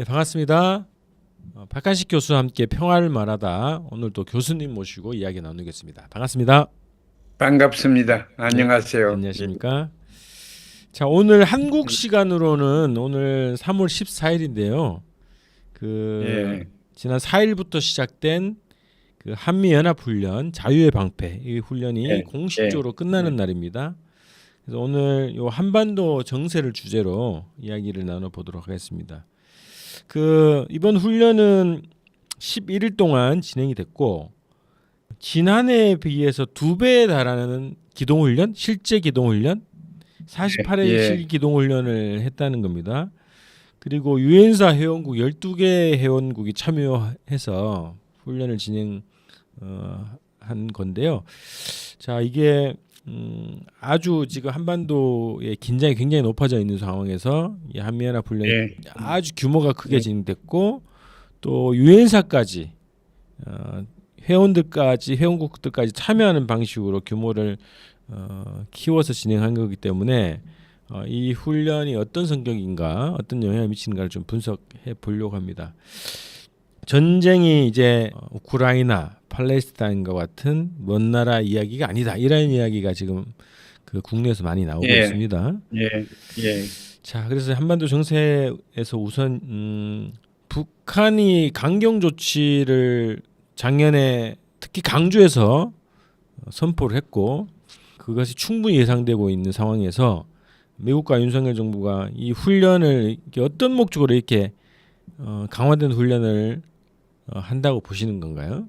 네, 반갑습니다. 어, 박한식 교수와 함께 평화를 말하다 오늘 또 교수님 모시고 이야기 나누겠습니다. 반갑습니다. 반갑습니다. 안녕하세요. 안녕하십니까? 자, 오늘 한국 시간으로는 오늘 3월 14일인데요. 그 예. 지난 4일부터 시작된 그 한미 연합 훈련 자유의 방패 이 훈련이 예, 공식적으로 끝나는 날입니다. 그래서 오늘 요 한반도 정세를 주제로 이야기를 나눠 보도록 하겠습니다. 그 이번 훈련은 11일 동안 진행이 됐고 지난해에 비해서 두 배에 달하는 기동 훈련, 실제 기동 훈련 48회 예. 실 기동 훈련을 했다는 겁니다. 그리고 유엔사 회원국 12개 회원국이 참여해서 훈련을 진행 어, 한 건데요. 자, 이게 음, 아주 지금 한반도의 긴장이 굉장히 높아져 있는 상황에서 이 한미연합 훈련이 예. 아주 규모가 크게 예. 진행됐고 또 유엔사까지 어, 회원들까지 회원국들까지 참여하는 방식으로 규모를 어, 키워서 진행한 거기 때문에 어, 이 훈련이 어떤 성격인가 어떤 영향을 미치는가를 좀 분석해 보려고 합니다. 전쟁이 이제 어, 우크라이나, 팔레스타인과 같은 먼 나라 이야기가 아니다. 이런 이야기가 지금 그 국내에서 많이 나오고 예. 있습니다. 예, 예, 자, 그래서 한반도 정세에서 우선 음, 북한이 강경 조치를 작년에 특히 강주에서 선포를 했고 그것이 충분히 예상되고 있는 상황에서 미국과 윤석열 정부가 이 훈련을 어떤 목적으로 이렇게 어, 강화된 훈련을 어, 한다고 보시는 건가요?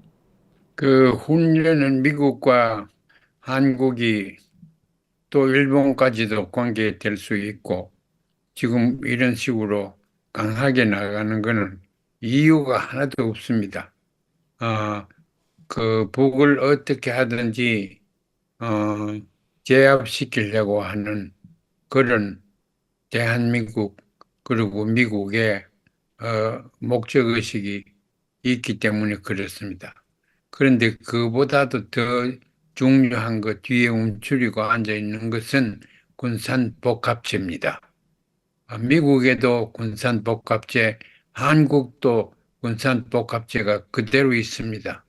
그 훈련은 미국과 한국이 또 일본까지도 관계될 수 있고 지금 이런 식으로 강하게 나가는 것은 이유가 하나도 없습니다. 아, 그 북을 어떻게 하든지 어, 제압시키려고 하는 그런 대한민국 그리고 미국의 어, 목적 의식이 있기 때문에 그렇습니다. 그런데 그보다도 더 중요한 것 뒤에 움츠리고 앉아 있는 것은 군산 복합체입니다. 아, 미국에도 군산 복합체, 한국도 군산 복합체가 그대로 있습니다.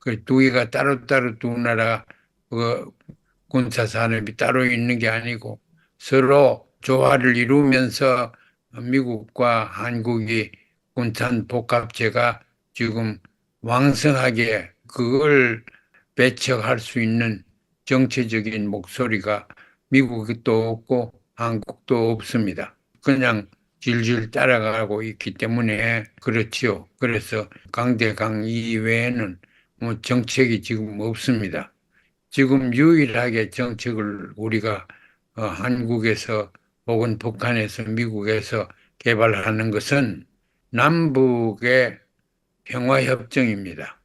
그 두 개가 따로따로 두 나라 그 군사 산업이 따로 있는 게 아니고 서로 조화를 이루면서 미국과 한국이 군산 복합체가 지금 왕성하게 그걸 배척할 수 있는 정치적인 목소리가 미국도 없고 한국도 없습니다. 그냥 질질 따라가고 있기 때문에 그렇지요. 그래서 강대강 이외에는 뭐 정책이 지금 없습니다. 지금 유일하게 정책을 우리가 어, 한국에서 혹은 북한에서 미국에서 개발하는 것은 남북의 평화협정입니다.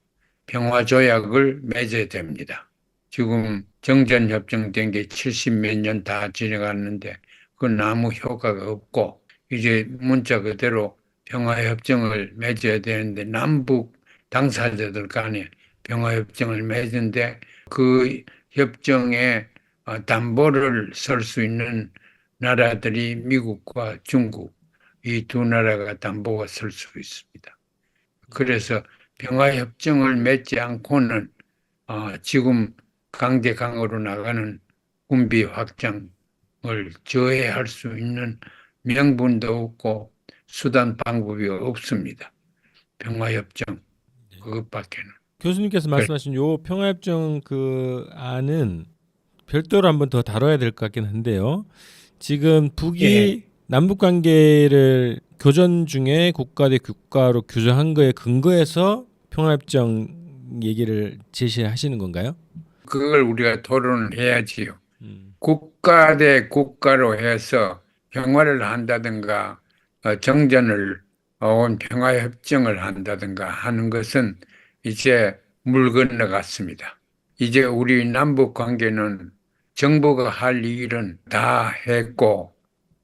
평화조약을 맺어야 됩니다. 지금 정전협정 된 게 70 몇 년 다 지나갔는데 그 아무 효과가 없고 이제 문자 그대로 평화협정을 맺어야 되는데 남북 당사자들 간에 평화협정을 맺은데 그 협정에 어, 담보를 설 수 있는 나라들이 미국과 중국 이 두 나라가 담보가 설 수 있습니다. 그래서 평화협정을 맺지 않고는 어, 지금 강대강으로 나가는 군비 확장을 저해할 수 있는 명분도 없고 수단 방법이 없습니다. 평화협정 그것밖에는. 교수님께서 말씀하신 요 평화협정 그 안은 별도로 한번 더 다뤄야 될 것 같긴 한데요. 지금 북이 예. 남북 관계를 교전 중에 국가 대 국가로 규정한 거에 근거해서 평화협정 얘기를 제시하시는 건가요? 그걸 우리가 토론을 해야지요. 음. 국가 대 국가로 해서 평화를 한다든가 어, 정전을 혹은 평화협정을 한다든가 하는 것은 이제 물 건너갔습니다. 이제 우리 남북 관계는 정부가 할 일은 다 했고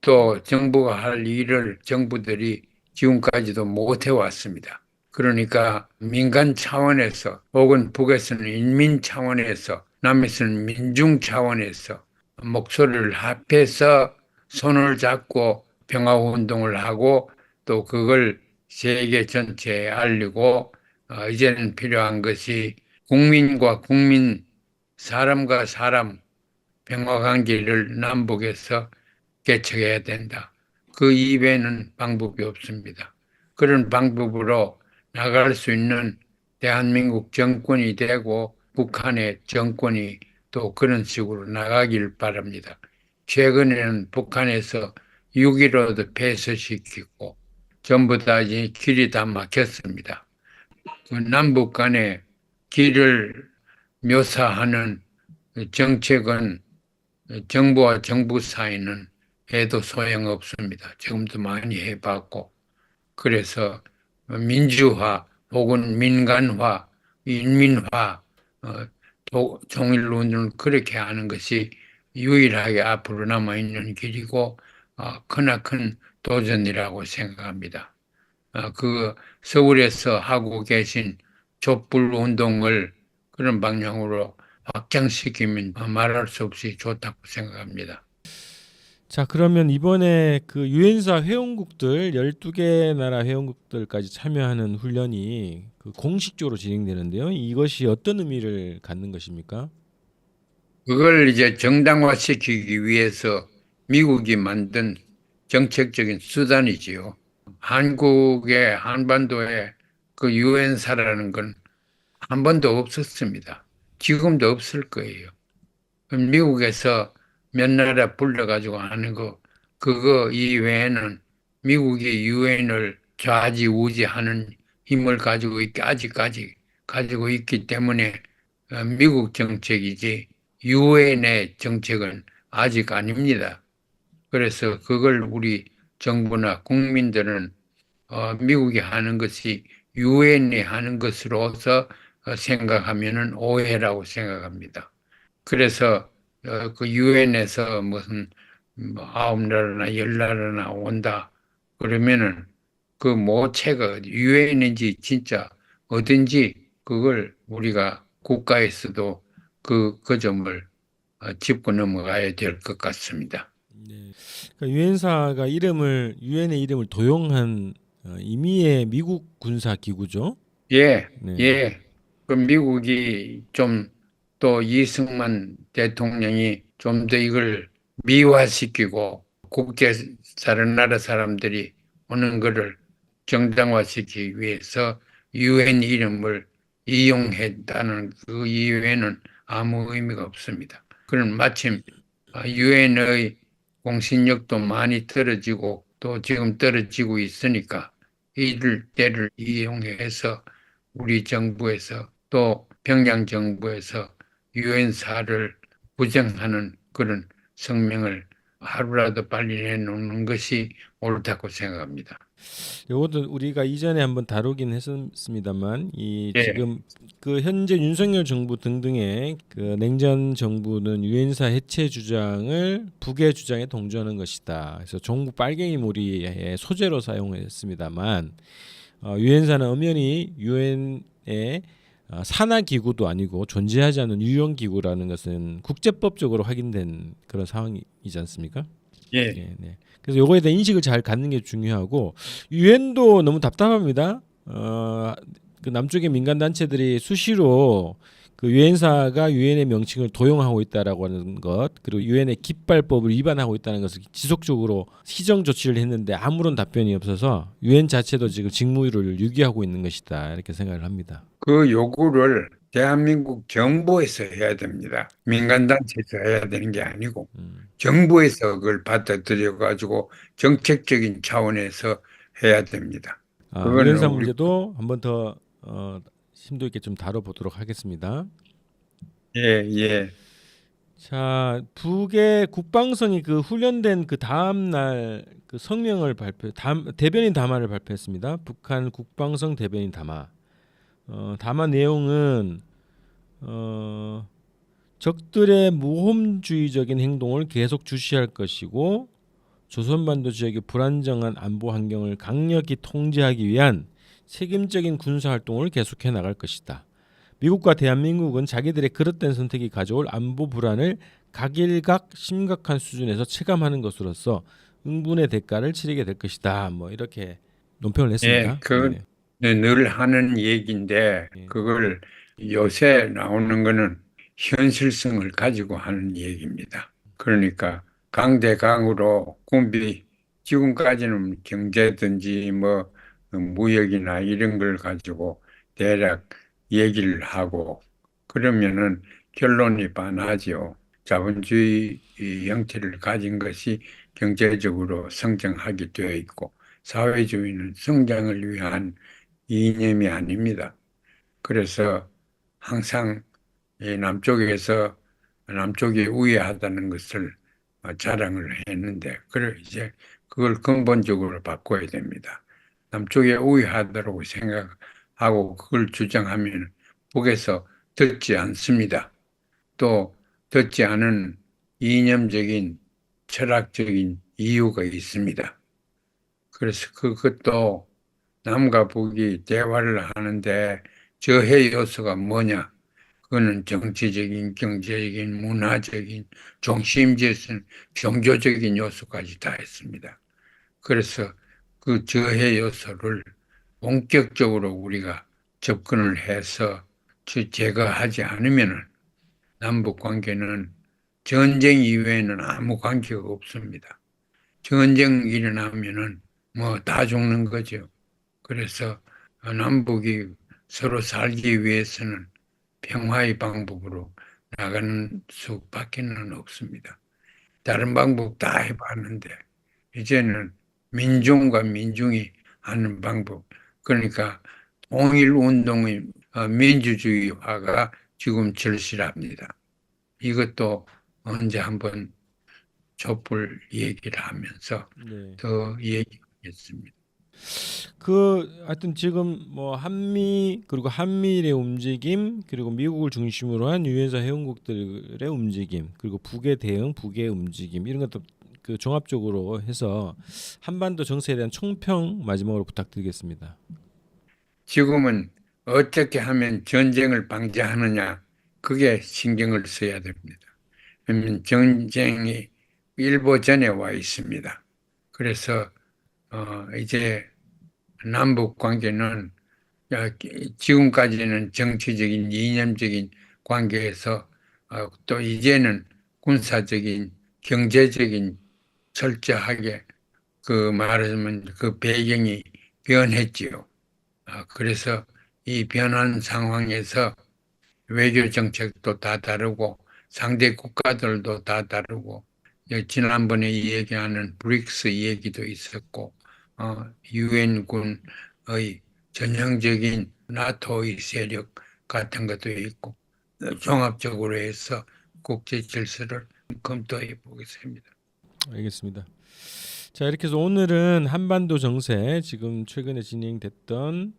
또 정부가 할 일을 정부들이 지금까지도 못 해 왔습니다. 그러니까 민간 차원에서 혹은 북에서는 인민 차원에서 남에서는 민중 차원에서 목소리를 합해서 손을 잡고 평화 운동을 하고 또 그걸 세계 전체에 알리고 어, 이제는 필요한 것이 국민과 국민, 사람과 사람 평화 관계를 남북에서 개척해야 된다. 그 이외에는 방법이 없습니다. 그런 방법으로 나갈 수 있는 대한민국 정권이 되고 북한의 정권이 또 그런 식으로 나가길 바랍니다. 최근에는 북한에서 6.15도 폐쇄시키고 전부 다 이제 길이 다 막혔습니다. 그 남북 간의 길을 묘사하는 정책은 정부와 정부 사이는 해도 소용없습니다. 지금도 많이 해봤고 그래서 민주화 혹은 민간화, 인민화, 어, 도- 종일론을 그렇게 하는 것이 유일하게 앞으로 남아 있는 길이고 어, 크나큰 도전이라고 생각합니다. 어, 그 서울에서 하고 계신 촛불 운동을 그런 방향으로 확장시키면 말할 수 없이 좋다고 생각합니다. 자 그러면 이번에 그 유엔사 회원국들 12개 나라 회원국들까지 참여하는 훈련이 그 공식적으로 진행되는데요. 이것이 어떤 의미를 갖는 것입니까? 그걸 이제 정당화시키기 위해서 미국이 만든 정책적인 수단이지요. 한국의 한반도에 그 유엔사라는 건 한 번도 없었습니다. 지금도 없을 거예요. 미국에서 몇 나라 불러가지고 하는 거, 그거 이외에는 미국이 유엔을 좌지우지하는 힘을 가지고 있기, 아직까지 가지고 있기 때문에 어, 미국 정책이지 유엔의 정책은 아직 아닙니다. 그래서 그걸 우리 정부나 국민들은 어, 미국이 하는 것이 유엔이 하는 것으로서 어, 생각하면은 오해라고 생각합니다. 그래서 어, 그 유엔에서 무슨 뭐 아홉 나라나 열 나라나 온다 그러면은 그 모체가 유엔인지 진짜 어딘지 그걸 우리가 국가에서도 그, 그 점을 어, 짚고 넘어가야 될 것 같습니다. 네. 그러니까 유엔사가 이름을 유엔의 이름을 도용한 어, 임의의 미국 군사 기구죠. 예, 네. 예. 그 미국이 좀 또 이승만 대통령이 좀 더 이걸 미화시키고 국제 다른 나라 사람들이 오는 거를 정당화시키기 위해서 유엔 이름을 이용했다는 그 이외에는 아무 의미가 없습니다. 그런 마침 유엔의 공신력도 많이 떨어지고 또 지금 떨어지고 있으니까 이를 때를 이용해서 우리 정부에서 또 평양 정부에서 유엔사를 부정하는 그런 성명을 하루라도 빨리 내놓는 것이 옳다고 생각합니다. 이것도 우리가 이전에 한번 다루긴 했었습니다만 이 예. 지금 그 현재 윤석열 정부 등등의 그 냉전 정부는 유엔사 해체 주장을 북의 주장에 동조하는 것이다. 그래서 종북 빨갱이 무리의 소재로 사용했습니다만 어, 유엔사는 엄연히 유엔의 어, 산하 기구도 아니고 존재하지 않는 유형 기구라는 것은 국제법적으로 확인된 그런 상황이지 않습니까? 예. 네, 네. 그래서 요거에 대한 인식을 잘 갖는 게 중요하고 유엔도 너무 답답합니다. 어, 그 남쪽의 민간 단체들이 수시로 그 유엔사가 유엔의 명칭을 도용하고 있다라고 하는 것 그리고 유엔의 깃발법을 위반하고 있다는 것을 지속적으로 시정 조치를 했는데 아무런 답변이 없어서 유엔 자체도 지금 직무를 유기하고 있는 것이다 이렇게 생각을 합니다. 그 요구를 대한민국 정부에서 해야 됩니다. 민간단체에서 해야 되는 게 아니고 음. 정부에서 그걸 받아들여 가지고 정책적인 차원에서 해야 됩니다. 아, 우리- 문제도 한번 더 어, 심도 있게 좀 다뤄보도록 하겠습니다. 예, 예. 자, 북의 국방성이 그 훈련된 그 다음 날 그 성명을 발표, 담, 대변인 담화를 발표했습니다. 북한 국방성 대변인 담화. 어, 담화 내용은 어, 적들의 모험주의적인 행동을 계속 주시할 것이고 조선반도 지역의 불안정한 안보 환경을 강력히 통제하기 위한 책임적인 군사 활동을 계속해 나갈 것이다. 미국과 대한민국은 자기들의 그릇된 선택이 가져올 안보 불안을 각일각 심각한 수준에서 체감하는 것으로서 응분의 대가를 치르게 될 것이다. 뭐 이렇게 논평을 했습니다. 예, 그- 네. 네, 늘 하는 얘기인데 예. 그걸 요새 나오는 거는 현실성을 가지고 하는 얘기입니다. 그러니까 강대강으로 군비 지금까지는 경제든지 뭐 무역이나 이런 걸 가지고 대략 얘기를 하고 그러면은 결론이 반하죠. 자본주의 이 형태를 가진 것이 경제적으로 성장하게 되어 있고 사회주의는 성장을 위한 이념이 아닙니다. 그래서 항상 이 남쪽에서 남쪽이 우위하다는 것을 어, 자랑을 했는데, 그래 이제 그걸 근본적으로 바꿔야 됩니다. 남쪽에 우위하다고 생각하고 그걸 주장하면 북에서 듣지 않습니다. 또 듣지 않은 이념적인 철학적인 이유가 있습니다. 그래서 그것도 남과 북이 대화를 하는데 저해 요소가 뭐냐? 그거는 정치적인, 경제적인, 문화적인, 종심지에서는 종교적인 요소까지 다 있습니다. 그래서 그 저해 요소를 본격적으로 우리가 접근을 해서 저- 제거하지 않으면은 남북 관계는 전쟁 이외에는 아무 관계가 없습니다. 전쟁 일어나면은 뭐 다 죽는 거죠. 그래서 남북이 서로 살기 위해서는 평화의 방법으로 나가는 수밖에는 없습니다. 다른 방법 다 해봤는데 이제는 민중과 민중이 하는 방법 그러니까 통일 운동의 어, 민주주의화가 지금 절실합니다. 이것도 언제 한번 촛불 얘기를 하면서 네. 더 얘기하겠습니다. 그 하여튼 지금 뭐 한미 그리고 한미일의 움직임 그리고 미국을 중심으로 한 유엔사 회원국들의 움직임 그리고 북의 대응 북의 움직임 이런 것도 그 종합적으로 해서 한반도 정세에 대한 총평 마지막으로 부탁드리겠습니다. 지금은 어떻게 하면 전쟁을 방지하느냐 그게 신경을 써야 됩니다. 왜냐하면 전쟁이 일보 전에 와 있습니다. 그래서 어 이제 남북 관계는 야, 지금까지는 정치적인 이념적인 관계에서 어, 또 이제는 군사적인 경제적인 철저하게 그 말하자면 그 배경이 변했지요. 아, 그래서 이 변한 상황에서 외교 정책도 다 다르고 상대 국가들도 다 다르고 예, 지난번에 얘기하는 브릭스 얘기도 있었고 어, 유엔군의 전형적인 나토의 세력 같은 것도 있고 어, 종합적으로 해서 국제 질서를 검토해 보겠습니다. 알겠습니다. 자 이렇게 해서 오늘은 한반도 정세 지금 최근에 진행됐던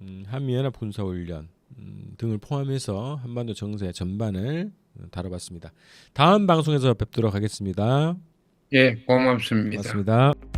음, 한미연합 군사훈련 음, 등을 포함해서 한반도 정세 전반을 다뤄봤습니다. 다음 방송에서 뵙도록 하겠습니다. 예, 고맙습니다. 고맙습니다.